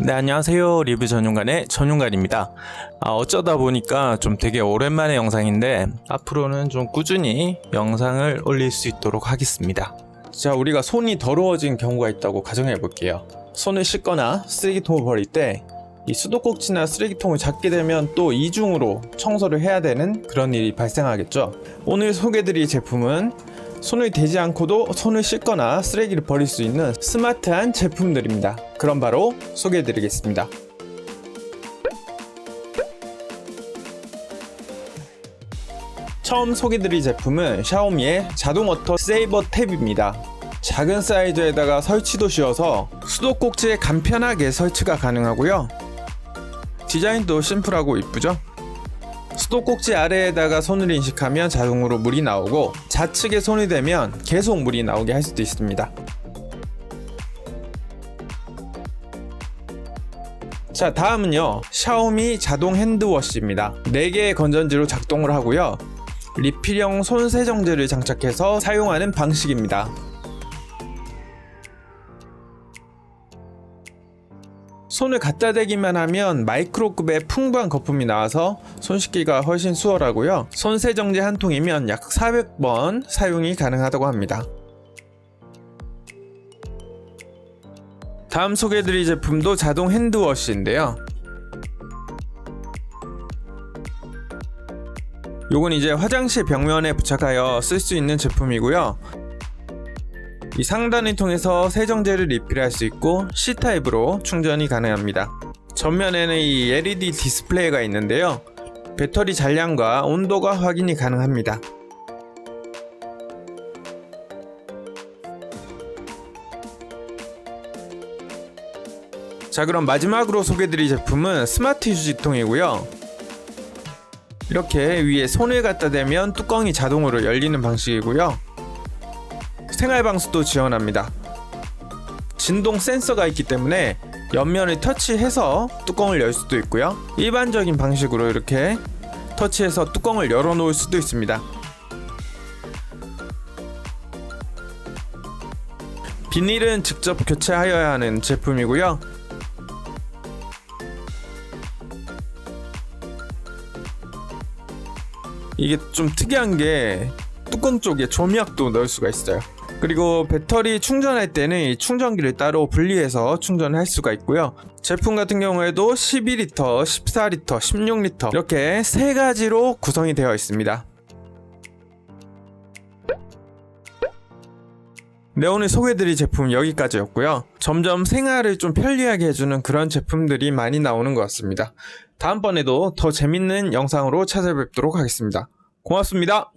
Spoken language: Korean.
네, 안녕하세요. 리뷰 전용관의 전용관입니다. 아, 어쩌다 보니까 좀 되게 오랜만의 영상인데, 앞으로는 좀 꾸준히 영상을 올릴 수 있도록 하겠습니다. 자, 우리가 손이 더러워진 경우가 있다고 가정해 볼게요. 손을 씻거나 쓰레기통을 버릴 때, 이 수도꼭지나 쓰레기통을 잡게 되면 또 이중으로 청소를 해야 되는 그런 일이 발생하겠죠. 오늘 소개드릴 제품은 손을 대지 않고도 손을 씻거나 쓰레기를 버릴 수 있는 스마트한 제품들입니다. 그럼 바로 소개해드리겠습니다. 처음 소개드릴 제품은 샤오미의 자동 워터 세이버 탭입니다. 작은 사이즈에다가 설치도 쉬워서 수도꼭지에 간편하게 설치가 가능하고요. 디자인도 심플하고 이쁘죠? 수도꼭지 아래에다가 손을 인식하면 자동으로 물이 나오고 좌측에 손이 대면 계속 물이 나오게 할 수도 있습니다. 자 다음은요. 샤오미 자동 핸드워시입니다. 4개의 건전지로 작동을 하고요. 리필형 손 세정제를 장착해서 사용하는 방식입니다 손을 갖다 대기만 하면 마이크로급의 풍부한 거품이 나와서 손 씻기가 훨씬 수월하고요. 손 세정제 한 통이면 약 400번 사용이 가능하다고 합니다. 다음 소개해드릴 제품도 자동 핸드워시인데요. 요건 이제 화장실 벽면에 부착하여 쓸 수 있는 제품이고요. 이 상단을 통해서 세정제를 리필할 수 있고 C타입으로 충전이 가능합니다. 전면에는 이 LED 디스플레이가 있는데요. 배터리 잔량과 온도가 확인이 가능합니다. 자 그럼 마지막으로 소개드릴 제품은 스마트 휴지통이고요. 이렇게 위에 손을 갖다 대면 뚜껑이 자동으로 열리는 방식이고요. 생활 방수도 지원합니다. 진동 센서가 있기 때문에 옆면을 터치해서 뚜껑을 열 수도 있고요. 일반적인 방식으로 이렇게 터치해서 뚜껑을 열어 놓을 수도 있습니다. 비닐은 직접 교체하여야 하는 제품이고요. 이게 좀 특이한 게 뚜껑 쪽에 조미약도 넣을 수가 있어요. 그리고 배터리 충전할 때는 이 충전기를 따로 분리해서 충전할 수가 있고요. 제품 같은 경우에도 12리터, 14리터, 16리터 이렇게 세 가지로 구성이 되어 있습니다. 네, 오늘 소개해드릴 제품 여기까지였고요. 점점 생활을 좀 편리하게 해주는 그런 제품들이 많이 나오는 것 같습니다. 다음번에도 더 재밌는 영상으로 찾아뵙도록 하겠습니다. 고맙습니다.